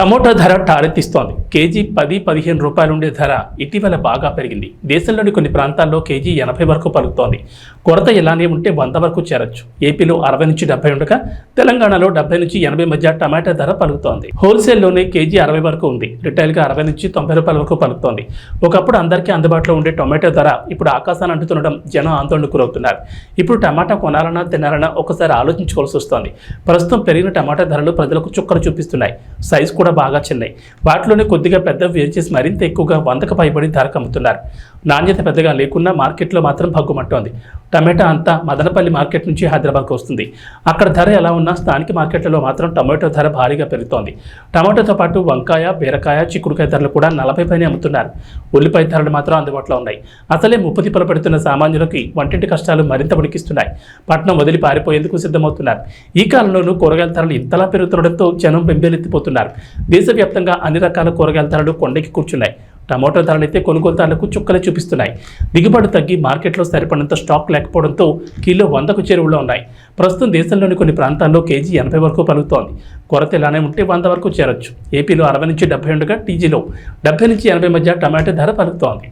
Tomato ధర టారెత్తిస్తోంది. KG పది పదిహేను రూపాయలు ఉండే ధర ఇటీవల బాగా పెరిగింది. దేశంలోని కొన్ని ప్రాంతాల్లో కేజీ ఎనభై వరకు పలుకుతోంది. కొరత ఇలానే ఉంటే వంద వరకు చేరొచ్చు. ఏపీలో అరవై నుంచి డెబ్బై ఉండగా తెలంగాణలో డెబ్బై నుంచి ఎనభై మధ్య టమాటా ధర పలుకుతోంది. హోల్సేల్లోనే కేజీ అరవై వరకు ఉంది. రిటైల్గా అరవై నుంచి తొంభై రూపాయల వరకు పలుకుతోంది. ఒకప్పుడు అందరికీ అందుబాటులో ఉండే టొమాటో ధర ఇప్పుడు ఆకాశాన్ని అంటుతుండడం జనం ఆందోళనకు గురవుతున్నారు. ఇప్పుడు టమాటా కొనాలన్నా తినాలన్నా ఒకసారి ఆలోచించుకోవాల్సి వస్తోంది. ప్రస్తుతం పెరిగిన టమాటా ధరలు ప్రజలకు చుక్కలు చూపిస్తున్నాయి. సైజు కూడా బాగా చిన్నాయి. వాటిలోనే కొద్దిగా పెద్ద వేరు చేసి మరింత ఎక్కువగా వందకు పైబడి ధరకు అమ్ముతున్నారు నాణ్యత పెద్దగా లేకున్నా మార్కెట్లో మాత్రం భగ్గుమంటోంది. టమాటా అంతా మదనపల్లి మార్కెట్ నుంచి హైదరాబాద్కు వస్తుంది. అక్కడ ధర ఎలా ఉన్నా స్థానిక మార్కెట్లలో మాత్రం టమాటో ధర భారీగా పెరుగుతోంది. టమాటోతో పాటు వంకాయ బీరకాయ చిక్కుడుకాయ ధరలు కూడా నలభై పైన అమ్ముతున్నారు. ఉల్లిపాయ ధరలు మాత్రం అందుబాటులో ఉన్నాయి. అసలే ముప్పు తిప్పలు పెడుతున్న సామాన్యులకి వంటింటి కష్టాలు మరింత ఉడికిస్తున్నాయి. పట్నం వదిలి పారిపోయేందుకు సిద్ధమవుతున్నారు. ఈ కాలంలోనూ కూరగాయల ధరలు ఇంతలా పెరుగుతుండడంతో జనం బెంబేలెత్తిపోతున్నారు. దేశవ్యాప్తంగా అన్ని రకాల కూరగాయల ధరలు కొండకి కూర్చున్నాయి. టమాటో ధరలైతే కొనుగోలుదారులకు చుక్కలే చూపిస్తున్నాయి. దిగుబడి తగ్గి మార్కెట్లో సరిపడినంత స్టాక్ లేకపోవడంతో కిలో వందకు చేరువలో ఉన్నాయి. ప్రస్తుతం దేశంలోని కొన్ని ప్రాంతాల్లో కేజీ ఎనభై వరకు పలుకుతోంది. కొరత ఇలానే ఉంటే వంద వరకు చేరొచ్చు. ఏపీలో అరవై నుంచి డెబ్బై ఉండగా టీజీలో డెబ్బై నుంచి ఎనభై మధ్య టమాటో ధర పలుకుతోంది.